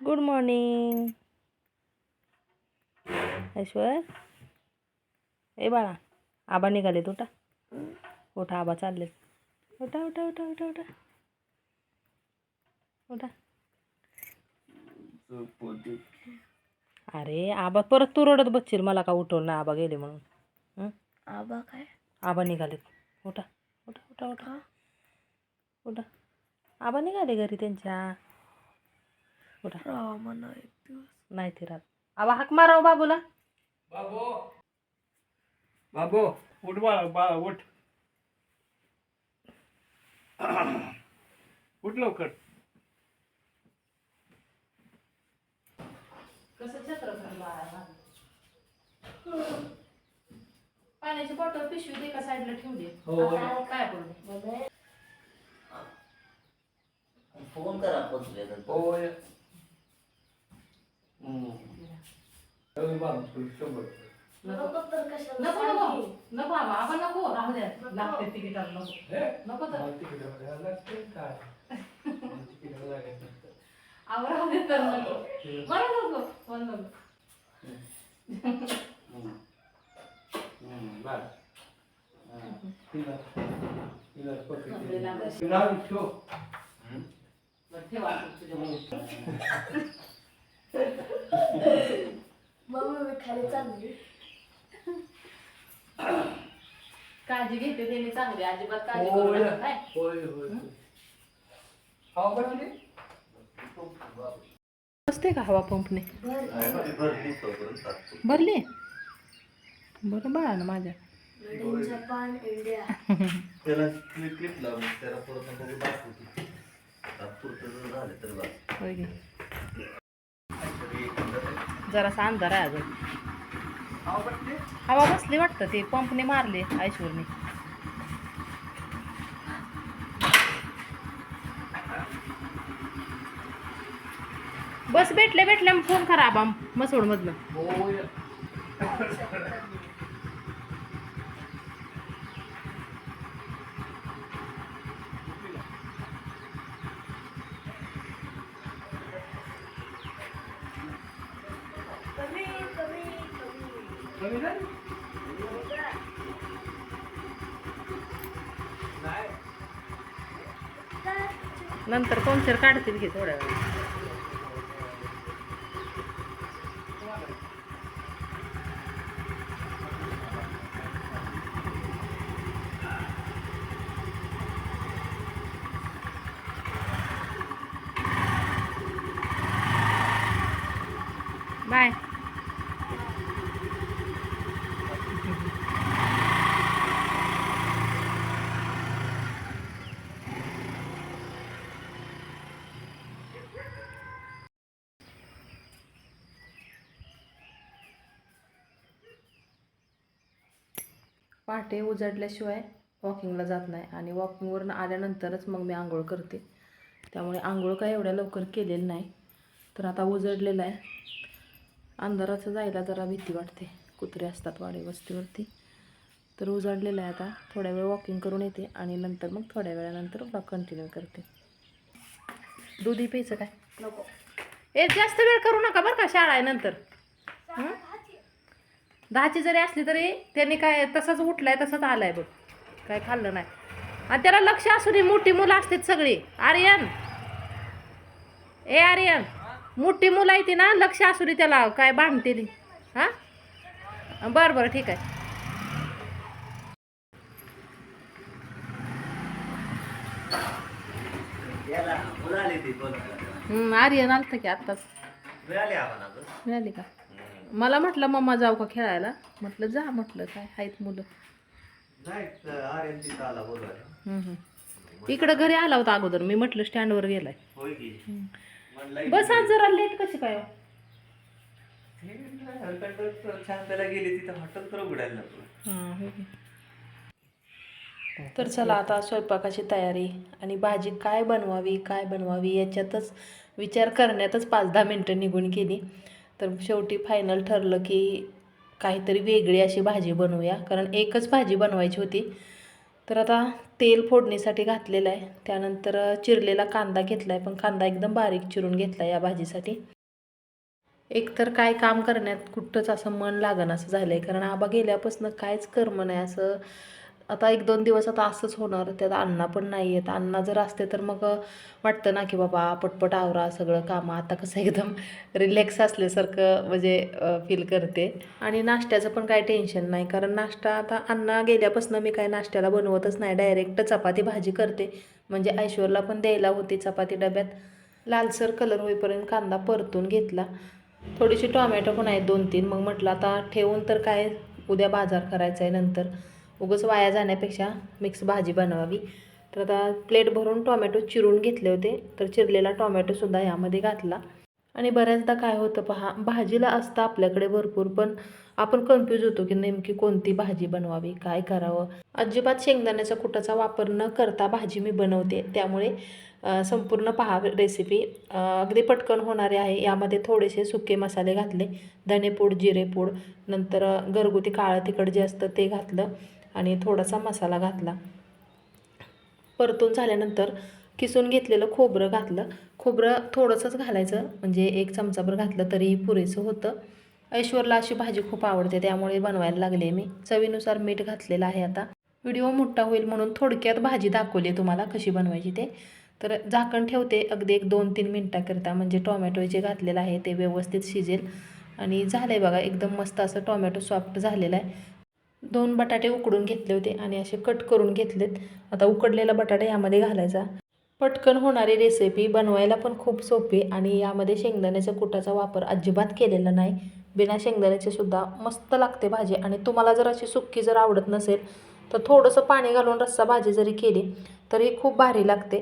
Good morning ऐश्वर ए बाळा आबा निघालेत उठा. उठा आबा चाललेत. उठा उठा उठा उठा उठा. उठा. अरे आबा परत तू रडत बसशील मला का उठवलं नाही? आबा गेले म्हणून? आबा काय? आबा निघालेत. उठा उठा उठा उठा. उठा. आबा निघाले घरी त्यांच्या. एक दिवस. नाही ते राहत. आबा हाक माराव बाबूला. बाबो. बाबो. उठ बाळा बाळा उठ. उठ लवकर. कसं छत्र पाण्याची बॉटल पिशवी दे का साईडला ठेवली हो. काय बोलले फोन करा पोचले तर होय. नको नको नको आबा आबा नको राहू द्या लागते तिकीटाला नको नको तर आबा राहू दे तर नको बरं नको पण नको बरं, ठेवा तुझ्या मम्मी मी खाली चालली. काळजी घेते त्यांनी चांगली अजिबात काळजी होय. करू नका, काय? होय होय. हवा बसली? असते का हवा पंपने? भरली. बरं बाळा ना माझ्या. मेड इन जपान इंडिया त्याला क्लिप क्लिप लावून त्याला परत बघू दाखवतो. तात्पुरतं जर झालं तर बस. होय की. काहीतरी एकंदर. जरासा अंधार आहे अजून. हवा बसली वाटतं ते पंपने मारले ऐश्वरने. बस भेटले भेटले फोन करा आबा मसूड मधनं होय कमी कमी कमी कमी झाली नाही नंतर पंक्चर काढतील की थोड्या वेळ पहाटे उजाडल्याशिवाय वॉकिंगला जात नाही. आणि वॉकिंगवरून आल्यानंतरच मग मी आंघोळ करते. त्यामुळे आंघोळ काय एवढ्या लवकर केलेलं नाही. तर आता उजडलेलं आहे. अंधाराचं जायला जरा भीती वाटते. कुत्रे असतात वाडे वस्तीवरती. तर उजाडलेलं आहे आता. थोड्या वेळ वॉकिंग करून येते. आणि नंतर मग थोड्या वेळानंतर ब्लॉग कंटिन्यू करते. दुधी प्यायचं काय? नको. ए जास्त वेळ करू नका बरं का शाळा आहे नंतर. हं? दहाची जरी असली तरी त्यांनी काय तसंच उठलाय तसंच आलाय बघ. काय खाल्लं नाही. आणि त्याला लक्ष असू दे मोठी मुलं असतात सगळी. आर्यन. ए आर्यन. मोठी मुलं आहे ती ना लक्ष असू दे त्याला काय बांधते ती. हां? बरं बरं ठीक आहे. आर्यन आलतं की आत्ताच. मिळाली का? मला म्हटलं मम्मा जाऊ का खेळायला? म्हटलं जा म्हटलं काय आहेत मुलं. तर हं, हं. इकडं घरी आला होता अगोदर. मी म्हटलं स्टँडवर गेलाय. बस आज जरा लेट कशी काय हो? गेली. तिथं हॉटेल तर उघडायला नको हां, की. तर चला आता स्वयंपाकाची तयारी आणि भाजी काय बनवावी काय बनवावी याच्यातच विचार करण्यातच पाच दहा मिनटं निघून गेली. तर शेवटी फायनल ठरलं की काहीतरी वेगळी अशी भाजी बनवूया. कारण एकच भाजी बनवायची होती. तर आता तेल फोडणीसाठी घातलेलं आहे. त्यानंतर चिरलेला कांदा घेतला आहे पण कांदा एकदम बारीक चिरून घेतला या भाजीसाठी. एकतर काय काम करण्यात कुठंच असं मन लागण असं झालं आहे कारण आबा गेल्यापासून काहीच कर्म नाही. असं आता एक दोन दिवस आता असंच होणार त्यात अण्णा पण नाही आहेत. अण्णा जर असते तर मग वाटतं ना की बाबा पटपट आवरा सगळं कामं. आता कसं एकदम रिलॅक्स असल्यासारखं म्हणजे फील करते. आणि नाश्त्याचं पण काही टेन्शन नाही. कारण नाश्ता आता अण्णा गेल्यापासून मी काय नाश्त्याला बनवतच नाही. डायरेक्ट चपाती भाजी करते. म्हणजे ऐश्वरला पण द्यायला होती चपाती डब्यात. लालसर कलर होईपर्यंत कांदा परतून घेतला. थोडीशी टोमॅटो पण आहेत दोन तीन मग म्हटलं आता ठेवून तर काय उद्या बाजार करायचा आहे नंतर. उगंच वाया जाण्यापेक्षा मिक्स भाजी बनवावी. तर आता प्लेट भरून टोमॅटो चिरून घेतले होते तर चिरलेला टोमॅटोसुद्धा यामध्ये घातला. आणि बऱ्याचदा काय होतं पहा भाजीला असतं आपल्याकडे भरपूर पण आपण कन्फ्यूज होतो की नेमकी कोणती भाजी बनवावी काय करावं? अजिबात शेंगदाण्याचा कुटाचा वापर न करता भाजी मी बनवते. त्यामुळे संपूर्ण पहा रेसिपी अगदी पटकन होणारी आहे. यामध्ये थोडेसे सुके मसाले घातले धनेपूड जिरेपूड नंतर घरगुती काळं तिखट जे असतं ते घातलं. आणि थोडासा मसाला घातला. परतून झाल्यानंतर किसून घेतलेलं खोबरं घातलं. खोबरं थोडंसंच घालायचं म्हणजे एक चमचाभर घातलं तरीही पुरेसं होतं. ऐश्वरला अशी भाजी खूप आवडते त्यामुळे बनवायला लागले मी. चवीनुसार मीठ घातलेलं आहे आता. व्हिडिओ मोठा होईल म्हणून थोडक्यात भाजी दाखवली तुम्हाला कशी बनवायची ते. तर झाकण ठेवते अगदी एक दोन तीन मिनटाकरता म्हणजे टोमॅटो जे घातलेलं आहे ते व्यवस्थित शिजेल. आणि झालं आहे बघा एकदम मस्त असं टोमॅटो सॉफ्ट झालेलं आहे. दोन बटाटे उकडून घेतले होते आणि असे कट करून घेतलेत. आता उकडलेला बटाटा यामध्ये घालायचा. पटकन होणारी रेसिपी बनवायला पण खूप सोपी आणि यामध्ये शेंगदाण्याच्या कुटाचा वापर अजिबात केलेला नाही. बिना शेंगदाण्याचे सुद्धा मस्त लागते भाजी आणि तुम्हाला जर अशी सुक्की जर आवडत नसेल तर थोडंसं पाणी घालून रस्सा भाजी जरी केली तरी खूप भारी लागते.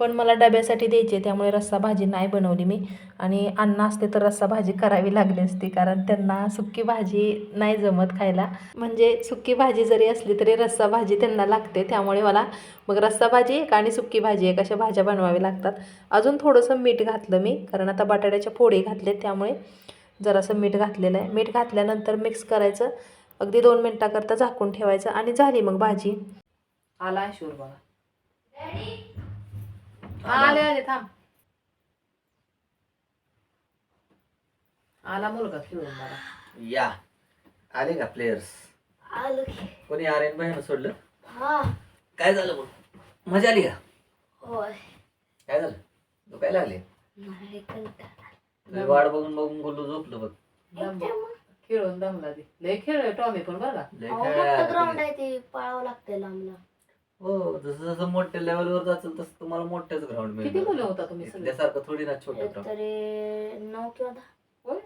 पण मला डब्यासाठी द्यायची आहे त्यामुळे रस्सा भाजी नाही बनवली मी. आणि अण्णा असते तर रस्सा भाजी करावी लागली असती कारण त्यांना सुक्की भाजी नाही जमत खायला. म्हणजे सुक्की भाजी जरी असली तरी रस्सा भाजी त्यांना लागते त्यामुळे मला मग रस्सा भाजी एक आणि सुक्की भाजी एक अशा भाज्या बनवाव्या लागतात. अजून थोडंसं मीठ घातलं मी कारण आता बटाट्याच्या फोडी घातले त्यामुळे जरासं मीठ घातलेलं आहे. मीठ घातल्यानंतर मिक्स करायचं अगदी दोन मिनटाकरता झाकून ठेवायचं आणि झाली मग भाजी. आला शूर बघा. आले. आले थांब. आला मुलगा खेळून मला या. आले का प्लेयर्स आलं. की कोणी आर्यन बाहेर सोडलं? हा. काय झालं मग? मजा आली का? होय. काय झालं? नाही कंटाळा. तुझी वाट बघून बघून बोललो झोपलो बघ. दम खेळून दमला दे लय खेळ टॉमी पण बघा लय अहो, खेळायला मोठं ग्राउंड लागते. आहे ते पळावं लागतंय लांबला हो जसं जसं मोठ्या लेवलवर जाचल तसं तुम्हाला मोठ्याच ग्राउंड किती मुलं होता तुम्ही सगळे? त्यासारखं थोडी ना छोटं तरी नऊ किंवा दहा. होय?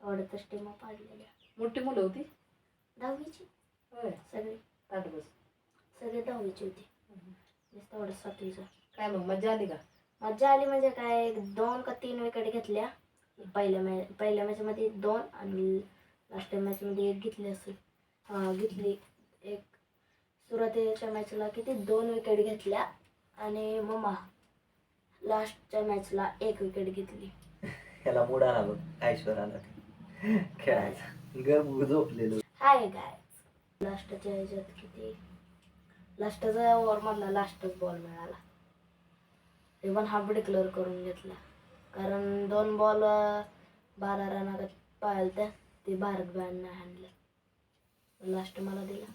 एवढ्यातच टीमा पाडलेल्या मोठी मुलं होती? दहावीची. होय. सगळी. ताट बस. सगळी दहावीची होती. नुसतं एवढं सातवीचं. काय मग मजा आली का? मज्जा आली म्हणजे काय एक दोन का तीन विकेट घेतल्या. पहिल्या मॅच पहिल्या मॅचमध्ये दोन आणि लास्ट मॅचमध्ये एक घेतली असेल. हां घेतली. एक सुरुवातीच्या मॅचला किती? दोन विकेट घेतल्या आणि मम्मा लास्टच्या मॅचला एक विकेट घेतली. ह्याला मूड आला बघ ऐश्वर आला ते. खेळायचा. झोपलेलो. हाय काय लास्टच्या ह्याच्यात किती? लास्टचा ओव्हरमधला लास्टच बॉल मिळाला. ते पण हाफ डिक्लेअर करून घेतला. कारण दोन बॉल बारा रनात पाहिलं त्या ते भारत बॅनने हाणलं लास्ट मला दिला.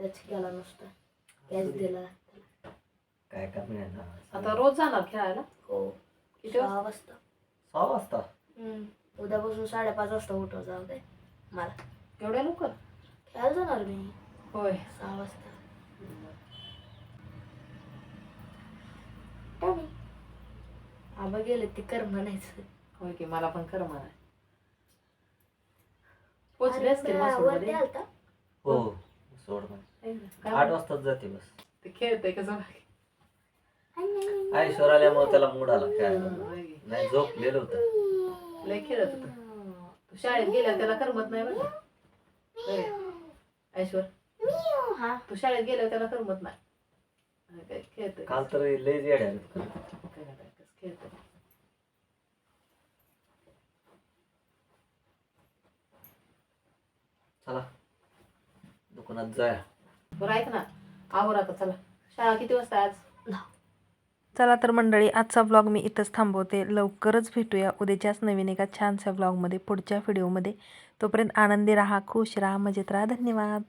त्याच केला नुसता. कॅच दिला. काय का मिळालं आता रोज जाणार खेळायला? हो. किती? सहा वाजता. सहा वाजता? हम्म. उद्यापासून साडेपाच वाजता उठव जाऊ दे. मला. एवढ्या लवकर? खेळायला जाणार मी. होय. सहा वाजता. टॉमी. आबा गेले ती कर म्हणायचं होय की मला पण खरं म्हणा पोचले असते मसूरमध्ये हो. सोड काय आठ? वाजताच जाते बस. ते खेळतंय कसं ऐश्वर आल्यामुळे त्याला मूड आला खेळायला होय की. नाही झोपलेलं होतं. लय खेळत होता. तू शाळेत गेल्यावर त्याला करमत नाही बरं. ऐश्वर हा तू शाळेत गेल्यावर त्याला करमत नाही. काय काल तर लय काय करताय? कसं खेळतोय? चला. दुकानात जाया? बरं ऐक ना. आवर आता चला. शाळा किती वाजता आहे आज. चला तर मंडळी आजचा ब्लॉग मी इथंच थांबवते. लवकरच भेटूया. उद्याच्याच नवीन एका छानशा ब्लॉगमध्ये पुढच्या व्हिडिओमध्ये तोपर्यंत आनंदी राहा खुश राहा मजेत राहा. धन्यवाद.